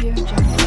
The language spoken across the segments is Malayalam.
Audio Jungle.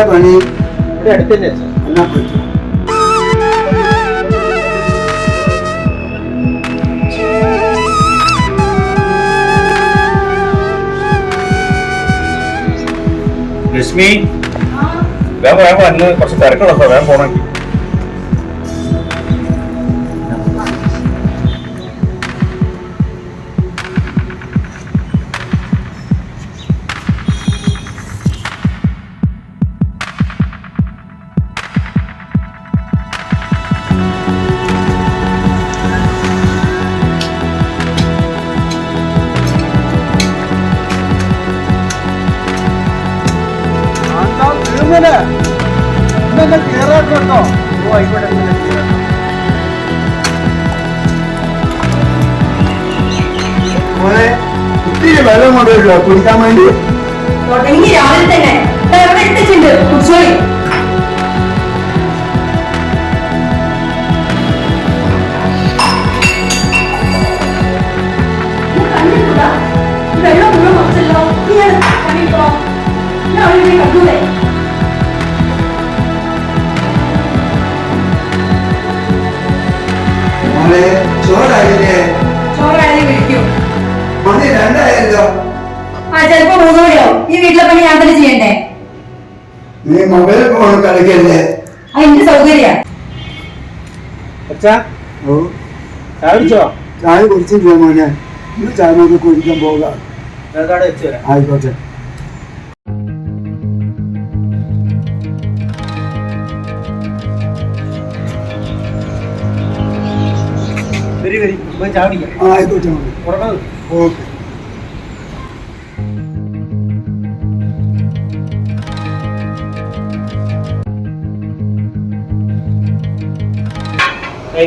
എവിടെയാ പണി ഇവിടെ അടുത്ത് തന്നെ എന്നാ പറ്റൂ. ലക്ഷ്മി വേഗം വേഗം വന്ന് കുറച്ച് തിരക്കുള്ള വേഗം പോണെങ്കിൽ തീർന്നില്ലേ ഇന്നെ കേറാട്ടോ ഓ ആയിക്കോട്ടെ ഇങ്ങനെ ചെയ്യാം. മോനെ ഇത്തിരി വെള്ളം കൊണ്ടുവരുമോ കുടിക്കാൻ വേണ്ടി? രാവിലെ തന്നെ. ദാ ഇവിടെ എത്തിച്ചിട്ടുണ്ട് കുടിച്ചോളി. കളിക്കല്ലേ അത് എന്റെ സൗകര്യ അച്ഛാ ഓ. ചായ കുടിച്ചോ? ചായ കുടിച്ചില്ല മോനെ. ഇന്ന് ചായ നമുക്ക് കുടിക്കാൻ പോകാം ആയിക്കോട്ടെ. ആയിക്കോട്ടെ ഓക്കെ.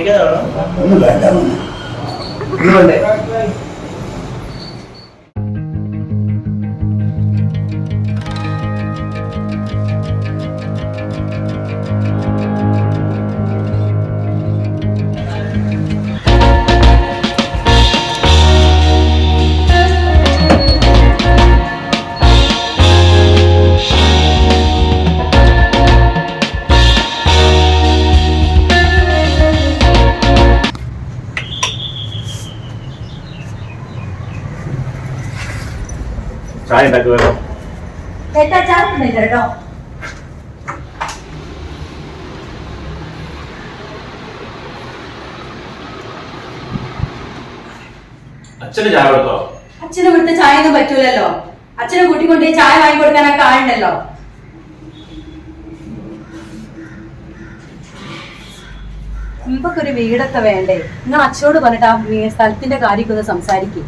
കഴിക്കാതാണോ ഒന്നും വേണ്ട ചായ ഉണ്ടാക്കുക വേഗം കേട്ടാ അച്ഛന് ചായ കൊടുത്തോ? അച്ഛനെ ഇവിടുത്തെ ചായ ഒന്നും പറ്റൂലല്ലോ. അച്ഛനെ കൂട്ടിക്കൊണ്ട് ചായ വാങ്ങി കൊടുക്കാനൊക്കെ ആളുണ്ടല്ലോ. മുമ്പൊക്കെ ഒരു വീടൊക്കെ വേണ്ടേ? നിങ്ങൾ അച്ഛനോട് പറഞ്ഞിട്ട് ആ സ്ഥലത്തിന്റെ കാര്യമൊക്കെ ഒന്ന് സംസാരിക്കും.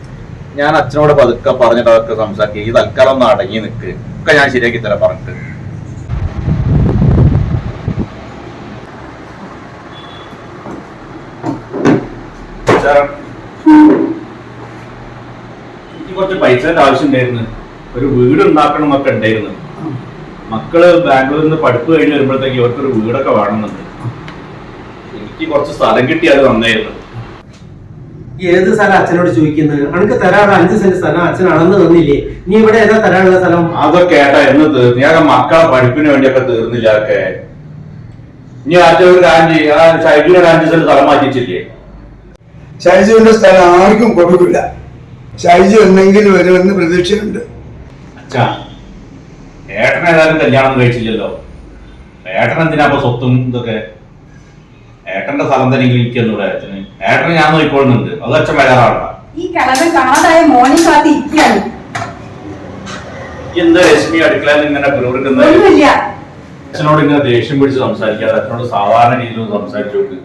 ഞാൻ അച്ഛനോട് പതുക്കെ പറഞ്ഞിട്ട് അതൊക്കെ സംസാരിക്കുക ഈ തൽക്കാലം ഒന്ന് അടങ്ങി നിൽക്ക് ഒക്കെ ഞാൻ ശരിയാക്കി തരാം പറഞ്ഞിട്ട്. എനിക്ക് കുറച്ച് പൈസയുടെ ആവശ്യം ഉണ്ടായിരുന്നു ഒരു വീട് ഉണ്ടാക്കണം ഒക്കെ ഉണ്ടായിരുന്നു. മക്കൾ ബാംഗ്ലൂരിൽ നിന്ന് പഠിപ്പ് കഴിഞ്ഞ് വരുമ്പോഴത്തേക്ക് ഇവർക്കൊരു വീടൊക്കെ വേണമെന്നുണ്ട്. എനിക്ക് കുറച്ച് സ്ഥലം കിട്ടിയാൽ നന്നായിരുന്നു. ഏത് സ്ഥലം അച്ഛനോട് ചോദിക്കുന്നത്? അനക്ക് തരാനുള്ള അഞ്ച് സെന്റ് സ്ഥലം അച്ഛൻ അളന്ന് തന്നില്ലേ? നീ ഇവിടെ ഏതാ തരാനുള്ള സ്ഥലം? അതൊക്കെ ഏട്ടാ എന്ന് തീർന്നു. ഞാൻ മക്കളെ പഠിപ്പിന് വേണ്ടിയൊക്കെ തീർന്നില്ല ഒക്കെ ഇനി ആദ്യം ഒരു കാര്യം ആ ഷൈബിനോട് അഞ്ച് സെന്റ് സ്ഥലം മാറ്റിച്ചില്ലേ ഷൈജുവിന്റെ സ്ഥലം ആർക്കും കൊടുക്കില്ല. ഷൈജു എന്തെങ്കിലും വരുമെന്ന് പ്രതീക്ഷയുണ്ട്. അച്ഛാ ഏട്ടൻ ഏതായാലും കല്യാണം കഴിച്ചില്ലല്ലോ. ഏട്ടൻ എന്തിനാ അപ്പൊ സ്വത്തും ഇതൊക്കെ? ഏട്ടന്റെ സ്ഥലം തന്നെ എനിക്കൊന്നുകൂടെ അച്ഛന്. ഏട്ടന് ഞാൻ നോക്കിക്കൊള്ളുന്നുണ്ട്. അത് അച്ഛൻ വരാറാണ്. ഈ കിളവൻ കാണാതായ മോനെ കാത്തി ഇരിക്കുകയാണ്. എന്താ രശ്മി അടുക്കളയിൽ ഇങ്ങനെ ഒന്നുമില്ല. അച്ഛനോട് ഇങ്ങനെ ദേഷ്യം പിടിച്ച് സംസാരിക്കാതെ അച്ഛനോട് സാധാരണ രീതിയിൽ സംസാരിച്ചു നോക്ക്.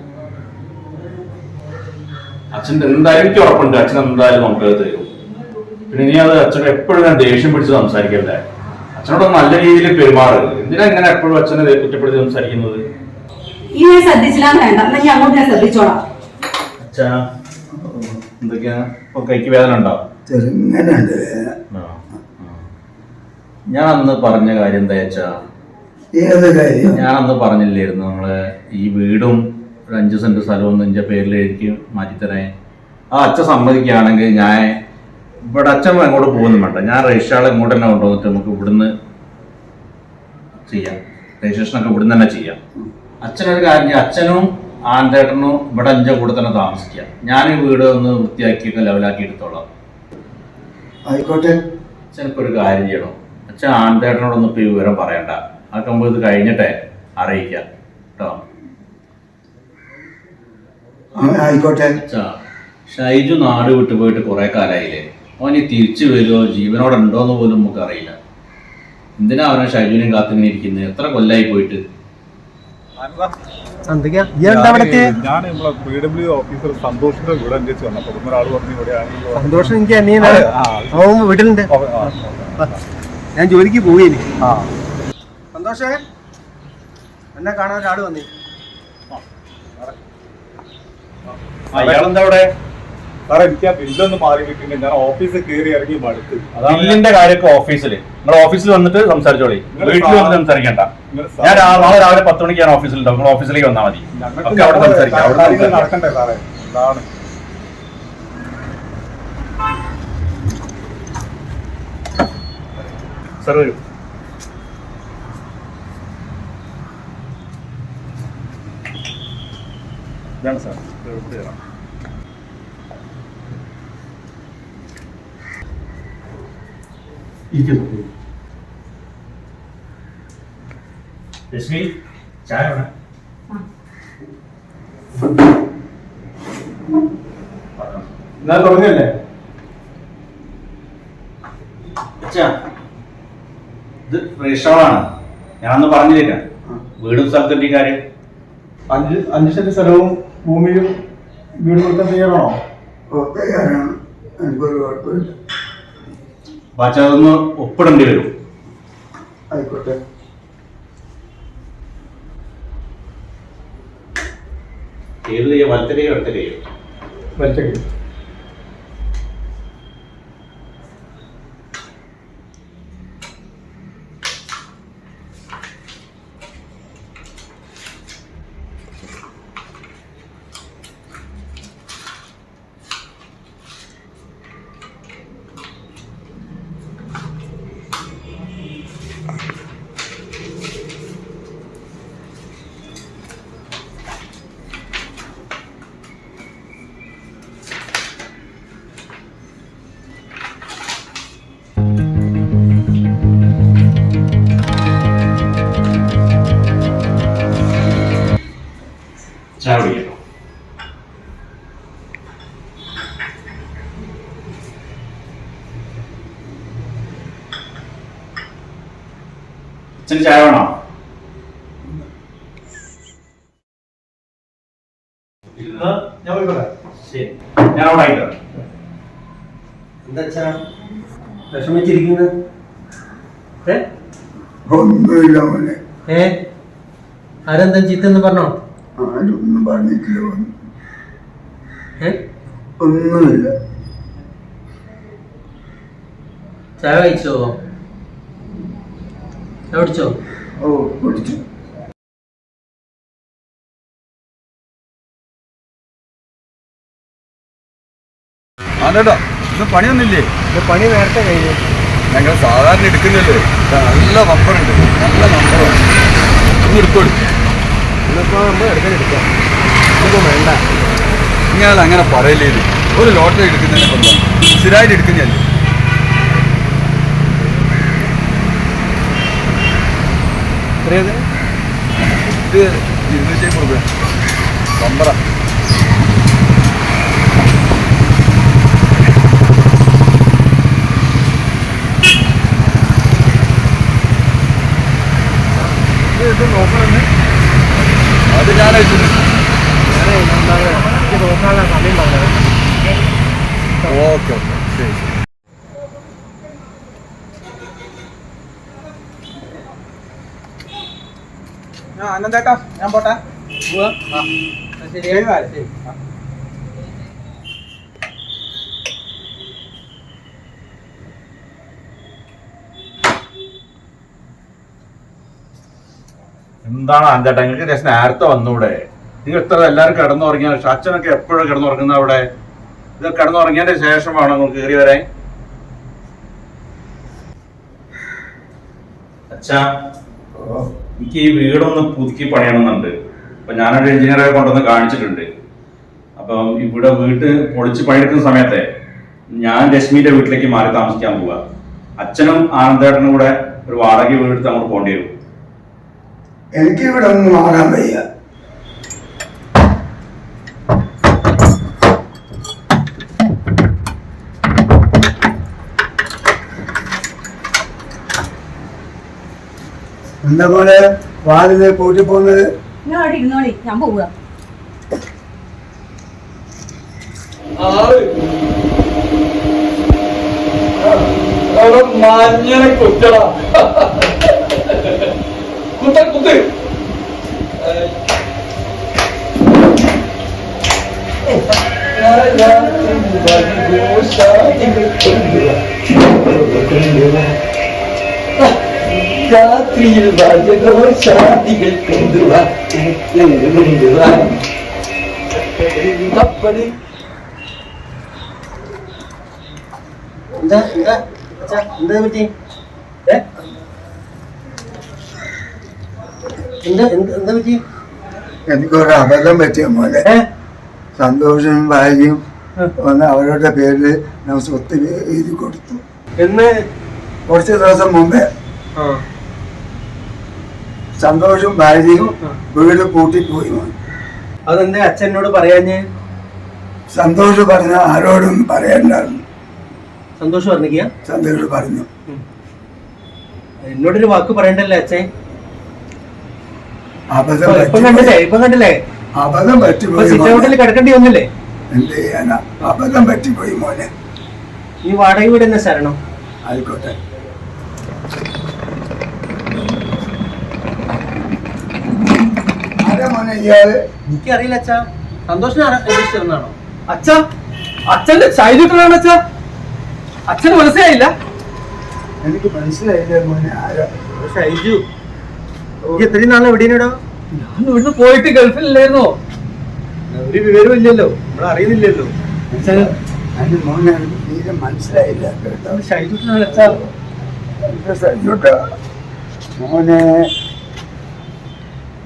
അച്ഛൻ എന്തായാലും എനിക്ക് ഉറപ്പുണ്ട്. അച്ഛൻ എന്തായാലും നമുക്ക് തരും. പിന്നെ ഇനി അത് അച്ഛൻ എപ്പോഴും ഞാൻ ദേഷ്യം പിടിച്ച് സംസാരിക്കല്ലേ അച്ഛനോട് നല്ല രീതിയിൽ പെരുമാറുക എന്തിനാ ഇങ്ങനെ എപ്പോഴും അച്ഛനെ കുറ്റപ്പെടുത്തി സംസാരിക്കുന്നത്? ഈ ഞാൻ ശ്രദ്ധിച്ചില്ലാന്ന് വേണ്ട. എന്നാ ഞാൻ അങ്ങോട്ട് ഞാൻ ശ്രദ്ധിച്ചോളാം. അച്ഛാ എന്തൊക്കെയാ? ഇപ്പൊ കൈക്ക് വേദന ഉണ്ടോ? വേദന ഞാൻ അന്ന് പറഞ്ഞ കാര്യം എന്താ വെച്ചാ ഏത് കാര്യം? ഞാൻ അന്ന് പറഞ്ഞില്ലായിരുന്നു നമ്മൾ ഈ വീടും ഒരു അഞ്ച് സെന്റ് സ്ഥലവും നിന്റെ പേരിൽ എനിക്ക് മാറ്റിത്തരാൻ. ആ അച്ഛൻ സമ്മതിക്കുകയാണെങ്കിൽ ഞാൻ ഇവിടെ അച്ഛൻ അങ്ങോട്ട് പോകുന്നു വേണ്ട. ഞാൻ രജിസ്ട്രാൾ ഇങ്ങോട്ട് തന്നെ കൊണ്ടുവന്നിട്ട് നമുക്ക് ഇവിടുന്ന് ചെയ്യാം. രജിസ്ട്രേഷൻ ഒക്കെ ഇവിടുന്ന് തന്നെ ചെയ്യാം. അച്ഛനൊരു കാര്യം. അച്ഛനും ആന്തേട്ടനും ഇവിടെ അഞ്ചോ കൂടെ തന്നെ താമസിക്കുക ഞാൻ ഈ വീട് ഒന്ന് വൃത്തിയാക്കിയൊക്കെ ലെവലാക്കി എടുത്തോളാം. ആയിക്കോട്ടെ. ചിലപ്പോ ഒരു കാര്യം ചെയ്യണം. അച്ഛൻ ആന്തേട്ടനോടൊന്നും ഇപ്പൊ ഈ വിവരം പറയണ്ട. അതൊക്കെ നമുക്ക് ഇത് കഴിഞ്ഞിട്ടേ അറിയിക്കാം. കേട്ടോ? ആയിക്കോട്ടെ. അച്ഛാ ഷൈജു നാട് വിട്ടു പോയിട്ട് കുറെ കാലായില്ലേ? അവൻ ഈ തിരിച്ചു വരുമോ ജീവനോടെ ഉണ്ടോന്ന് പോലും നമുക്ക് അറിയില്ല. എന്തിനാ അവനെ ഷൈജുവിനെയും കാത്തിങ്ങനെ ഇരിക്കുന്നത് എത്ര കൊല്ലായി പോയിട്ട്? എന്തൊക്കെയാ? ഞാൻ നമ്മളെ പി ഡബ്ല്യു ഓഫീസർ സന്തോഷിന്റെ അന്വേഷിച്ച് ഒരാൾ പറഞ്ഞു ഇവിടെയാണ് സന്തോഷം എനിക്ക് അനിയനാണ് അവൻ വീട്ടിലുണ്ട്. ഞാൻ ജോലിക്ക് പോയി ആ. സന്തോഷേ. എന്നെ കാണാൻ ഒരാൾ വന്നേ. അയാളെന്താ അവിടെ? സാറേ എനിക്ക് ആ ബില്ലൊന്ന് മാറി കിട്ടില്ല ഞാൻ ഓഫീസിൽ കയറി ഇറങ്ങി മടുത്ത്. അതാണ് ബില്ലിന്റെ കാര്യമൊക്കെ ഓഫീസിൽ നിങ്ങൾ ഓഫീസിൽ വന്നിട്ട് സംസാരിച്ചോളി. വീട്ടിൽ വന്ന് സംസാരിക്കണ്ട. ഞാൻ നാളെ രാവിലെ പത്ത് മണിക്ക് ഞാൻ ഓഫീസിൽ ഉണ്ടാവും നിങ്ങൾ ഓഫീസിലേക്ക് വന്നാൽ മതി. ഒക്കെ അവിടെ സംസാരിക്കാം. അവിടെ നടക്കണ്ടേ സാർ വരൂ. ഇതാണ് സാർ. ഇവിടെ ഇരിക്കുന്നു. രശ്മി ചായ വേണം. ഞാൻ തുടങ്ങിയല്ലേ? അച്ഛാ, ഇത് റീഷോളാണ് ഞാനൊന്ന് പറഞ്ഞില്ല വീടും സ്ഥലത്തിന്റെ കാര്യം? അഞ്ച് അഞ്ച് സെന്റ് സ്ഥലവും ഭൂമിയും വീട് കൊടുക്കാൻ തയ്യാറാണോ? ഒക്കെ കാരണം എനിക്കൊരു കുഴപ്പമില്ല. അതൊന്ന് ഒപ്പിടേണ്ടി വരും. ആയിക്കോട്ടെ. ഏത് ചെയ്യാം വലത്തരയോ ഇടത്തരയോ വലിച്ചേക്ക് അച്ഛന് ചായ വേണോ? ഞാൻ പോയിക്കോട്ടെ. ശരി. ഞാൻ അവിടെ ആയിട്ടാണ് എന്താ അച്ഛാ വിഷമിച്ചിരിക്കുന്നത് ഏ? ഒന്നുമില്ല മോനെ. ഏ? ആരെന്താ ചീത്തെന്ന് പറഞ്ഞോ? ആരൊന്നും പറഞ്ഞിട്ടില്ല. ഏ? ഒന്നുമില്ല. ചായ കഴിച്ചോ? ചായ കുടിച്ചോ ഓ ആനേട്ടാ ഇന്ന് പണിയൊന്നുമില്ലേ? ഇത് പണി നേരത്തെ കഴിഞ്ഞു. ഞങ്ങൾ സാധാരണ എടുക്കുന്നില്ലേ ഇത് നല്ല നമ്പറുണ്ട് നല്ല നമ്പറുണ്ട് ഒന്ന് എടുത്തോളൂ. ഇന്നിപ്പോ നമ്മൾ എടുക്കാൻ എടുക്കാം. ഇതൊന്നും വേണ്ട. നിങ്ങൾ അങ്ങനെ പറയില്ലേ ഒരു ലോട്ടറി എടുക്കുന്നതിനെ കൊണ്ടാ? സ്ഥിരമായിട്ട് എടുക്കുന്നതല്ലേ? അത് ഞാനായിട്ടുണ്ട് ഓക്കെ ഓക്കെ. ശരി അനന്തേട്ടാ ഞാൻ പോട്ടെ. ശരി. ശരി എന്താണ് അഞ്ചേട്ടാ? നിങ്ങൾക്ക് രസം നേരത്തെ വന്നൂടെ. നിങ്ങൾ ഇത്ര എല്ലാവരും കിടന്നുറങ്ങിയ പക്ഷെ അച്ഛനൊക്കെ എപ്പോഴും കിടന്നുറങ്ങുന്ന അവിടെ? ഇത് കിടന്നുറങ്ങിയതിന്റെ ശേഷം വേണം നിങ്ങൾ കയറി വരാൻ? അച്ഛാ എനിക്ക് ഈ വീടൊന്ന് പുതുക്കി പണിയണമെന്നുണ്ട്. അപ്പൊ ഞാനൊരു എഞ്ചിനീയറെ കൊണ്ടുവന്ന് കാണിച്ചിട്ടുണ്ട്. അപ്പം ഇവിടെ വീട്ട് പൊളിച്ച് പണിയെടുക്കുന്ന സമയത്തെ ഞാൻ രശ്മിന്റെ വീട്ടിലേക്ക് മാറി താമസിക്കാൻ പോവുക അച്ഛനും ആനന്ദേട്ടനും കൂടെ ഒരു വാടക വീടെടുത്ത് അങ്ങോട്ട് പോകേണ്ടി വരും. എനിക്ക് ഇവിടെ ഒന്നും മാറാൻ വയ്യ. എന്താ പോലെ വാതിൽ പൂട്ടി പോകുന്നത് നിങ്ങൾ അവിടെ ഇരുന്നോളി ഞാൻ പോവുക. അവിടെ മഞ്ഞനെ കുറ്റടാ കുത്ത കുത്ത്. രാത്രിയിൽ കപ്പൽ എന്താ എന്താ എന്താ പറ്റി? എന്താ എന്താ എന്താ പറ്റി? എനിക്കൊരു അബദ്ധം പറ്റിയ പോലെ സന്തോഷം സന്തോഷവും ഭാര്യയും വന്ന് അവരുടെ പേരിൽ ഞാൻ സ്വത്ത് എഴുതി കൊടുത്തു. എന്ന്? കുറച്ച് ദിവസം മുമ്പേ സന്തോഷവും ഭാര്യയും വീട് പൂട്ടിപ്പോയി അതെന്താ അച്ഛനോട് പറയാഞ്ഞ്? സന്തോഷം പറഞ്ഞ ആരോടും പറയണ്ടായിരുന്നു സന്തോഷം പറഞ്ഞിക്കാ സന്തോഷ് പറഞ്ഞു. എന്നോടൊരു വാക്ക് പറയണ്ടല്ലേ അച്ഛൻ അബദ്ധം ഇപ്പൊ- ഇപ്പം കണ്ടില്ലേ? പറ്റിപ്പോയി ഇപ്പം കണ്ടില്ലേ? അബദ്ധം പറ്റിപ്പോയി സിറ്റ് മോനെ. ഔട്ടിൽ കിടക്കേണ്ടി വന്നില്ലേ? എന്ത് ചെയ്യാനാ? അബദ്ധം പറ്റിപ്പോയി മോനെ. ഈ വാടക വീട് എന്നാ ശരണം? ആയിക്കോട്ടെ. എനിക്കറിയില്ല അച്ഛാ. സന്തോഷം അന്വേഷിച്ചിരുന്നാണോ അച്ഛ അച്ഛന്റെ ചൈൽഡ്ഹുഡാണ് അച്ഛ. അച്ഛന് മനസ്സിലായില്ല. എനിക്ക് മനസ്സിലായില്ല ഷൈജു എത്രയും നാളെ എവിടെയാണോ ഞാൻ ഇവിടുന്ന് പോയിട്ട് ഗൾഫിലല്ലായിരുന്നോ? ഒരു വിവരവും ഇല്ലല്ലോ. നമ്മൾ അറിയുന്നില്ലല്ലോ. അതിന് മോനെ തീരെ മനസ്സിലായില്ല കേട്ടോ. ഷൈജുട്ടാണ് അച്ഛാ. സയ്യോട്ടാ. മോനെ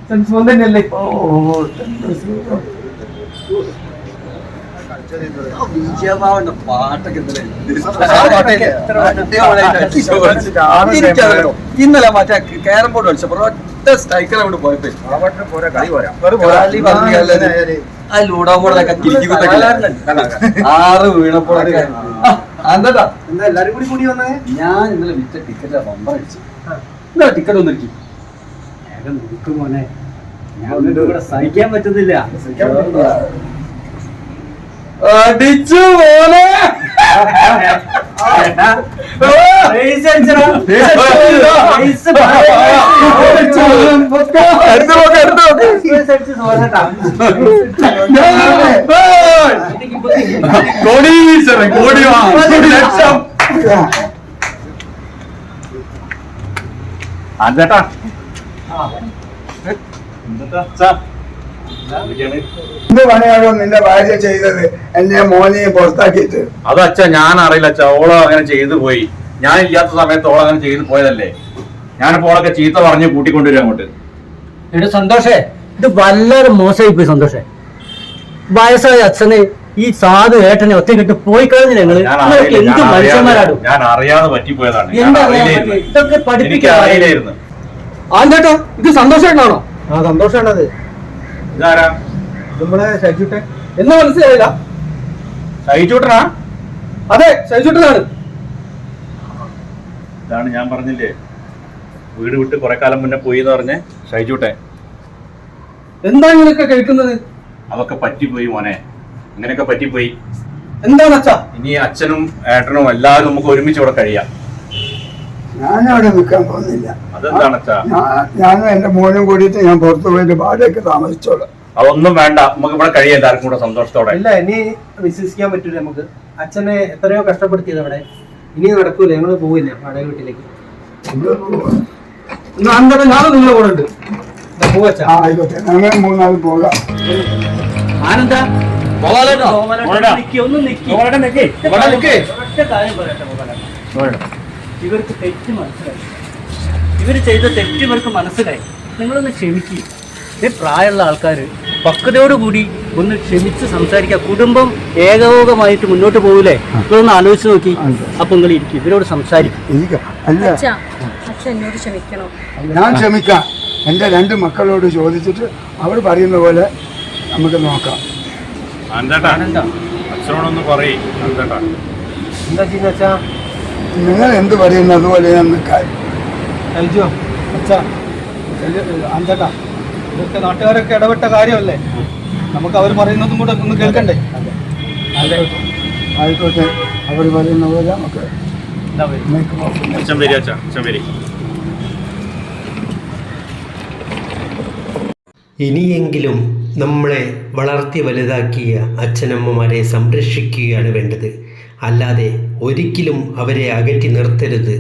സെൻസ് തന്നെയല്ലേ? ഓ പാട്ടൊക്കെ ഇന്നലെ മറ്റേ ക്യാരം ബോർഡ് കളിച്ചപ്പോ ഒറ്റ സ്ട്രൈക്കർ അവിടെ പോയപ്പോ ആ ലൂഡോ ബോർഡിലൊക്കെ ആറ് വീണപ്പോഴൊക്കെ എന്താ എല്ലാരും കൂടി കൂടി വന്നേ? ഞാൻ ഇന്നലെ വിറ്റ ടിക്കറ്റ് ബമ്പർ അടിച്ചു. എന്താ ടിക്കറ്റ് ഒന്ന് ഇരിക്കും മോനെ. ഞാൻ ഇവിടെ സഹിക്കാൻ പറ്റുന്നില്ല അടിച്ചു മോനെ. നോക്ക് നോക്ക് സോനട്ടാ. കോടീശ്വരൻ കോടി ലക്ഷം. അച്ഛാ എന്തൊക്കെയാണ്? എന്ത്? പണിയാണോ നിന്റെ ഭാര്യ ചെയ്തത്? എന്നെ മോനെ പുറത്താക്കിയിട്ട്. അത് അച്ഛ ഞാൻ അറിയില്ല അച്ഛ. ഓളോ അങ്ങനെ ചെയ്തു പോയി. ഞാൻ ഇല്ലാത്ത സമയത്ത് ഓളോ അങ്ങനെ ചെയ്തു പോയതല്ലേ? ഞാനിപ്പോ ഓളൊക്കെ ചീത്ത പറഞ്ഞ് കൂട്ടിക്കൊണ്ടുവരും അങ്ങോട്ട്. സന്തോഷേ ഇത് വല്ലാതെ മോശമായി പോയി സന്തോഷേ. വയസ്സായ അച്ഛനെ ഈ സാധു ഏട്ടനെ ഒറ്റക്കിട്ട് പോയി കഴിഞ്ഞു ഞങ്ങൾ എന്ത് ഞാൻ അറിയാതെ- മനുഷ്യന്മാരാടും? ഞാൻ അറിയാതെ പറ്റിപ്പോയതാണ്. ഇതൊക്കെ പഠിപ്പിക്കാൻ അറിയില്ലായിരുന്നു. ആന്തേട്ടോ ഇത് സന്തോഷമായിട്ടാണോ ആ സന്തോഷാണത്. ഇതാരാ? നമ്മളെ ഷൈജുട്ടെ എന്ന് മനസ്സിലായില്ല? സഹിച്ചൂട്ടനാ അതെ ശൈചുട്ടനാണ് ഇതാണ് ഞാൻ പറഞ്ഞില്ലേ വീട് വിട്ട് കുറെ കാലം മുന്നേ പോയി എന്ന് പറഞ്ഞേ ഷൈജൂട്ടെ എന്താ ഇങ്ങനെയൊക്കെ കേൾക്കുന്നത്? അതൊക്കെ പറ്റിപ്പോയി മോനെ. ഇങ്ങനെയൊക്കെ പറ്റിപ്പോയി. എന്താണ് അച്ഛാ ഇനി അച്ഛനും ഏട്ടനും എല്ലാവരും നമുക്ക് ഒരുമിച്ച് ഇവിടെ കഴിയാം. ഞാനവിടെ നിൽക്കാൻ പോകുന്നില്ല. ഞാനും എന്റെ മോനും കൂടിയിട്ട് ഞാൻ പുറത്തു പോയിട്ട് ഭാര്യയൊക്കെ താമസിച്ചോളാം. അതൊന്നും വേണ്ട. നമുക്ക് ഇവിടെ കഴിയാം. എല്ലാവർക്കും കൂടെ സന്തോഷത്തോടെ. ഇല്ല ഇനി വിശ്വസിക്കാൻ പറ്റൂല നമുക്ക്. അച്ഛനെ എത്രയോ കഷ്ടപ്പെടുത്തിയത് അവിടെ. ഇനി നടക്കൂല. ഞങ്ങൾ പോവില്ല വാടക വീട്ടിലേക്ക്. ഞാനും നിങ്ങളെ കൂടെ ഉണ്ട്. പോവച്ച ആ ആയിക്കോട്ടെ. ഞങ്ങൾ മൂന്നാൾ പോകാം. ആനന്ദ പോവാലോ ഒന്ന്. ഒറ്റ കാര്യം പറയട്ടെ. ഇവർക്ക് തെറ്റ് മനസ്സിലായി. ഇവർ ചെയ്ത തെറ്റ് ഇവർക്ക് മനസ്സിലായി. നിങ്ങളൊന്ന് ക്ഷമിക്കുക ഈ പ്രായമുള്ള ആൾക്കാർ പക്വതയോടുകൂടി ഒന്ന് ക്ഷമിച്ച് സംസാരിക്കുക. കുടുംബം ഏകോപമായിട്ട് മുന്നോട്ട് പോകില്ലേ ഇതൊന്ന് ആലോചിച്ച് നോക്കി. അപ്പൊ നിങ്ങൾ ഇരിക്കും. ഇവരോട് സംസാരിക്കും. അല്ല. അച്ഛാ അച്ഛൻ എന്നോട് ക്ഷമിക്കണം. ഞാൻ ക്ഷമിക്കാം. എന്റെ രണ്ട് മക്കളോട് ചോദിച്ചിട്ട് അവർ പറയുന്ന പോലെ നമുക്ക് നോക്കാം. അച്ഛനോടൊന്ന് പറയും എന്താ ചെയ്യുന്ന അച്ഛാ? നിങ്ങൾ എന്ത് പറയുന്നു അതുപോലെ ഞാൻ നിൽക്കാം അൽജോ അച്ഛാ അഞ്ചേട്ടാ ഇതൊക്കെ നാട്ടുകാരൊക്കെ ഇടപെട്ട കാര്യമല്ലേ? നമുക്ക് അവർ പറയുന്നതും കൂടെ ഒന്ന് കേൾക്കണ്ടേ? ആയിക്കോട്ടെ. അവർ പറയുന്ന പോലെ നമുക്ക് ഇനിയെങ്കിലും നമ്മളെ വളർത്തി വലുതാക്കിയ അച്ഛനമ്മമാരെ സംരക്ഷിക്കുകയാണ് വേണ്ടത്. അല്ലാതെ ഒരിക്കലും അവരെ അകറ്റി നിർത്തരുത്.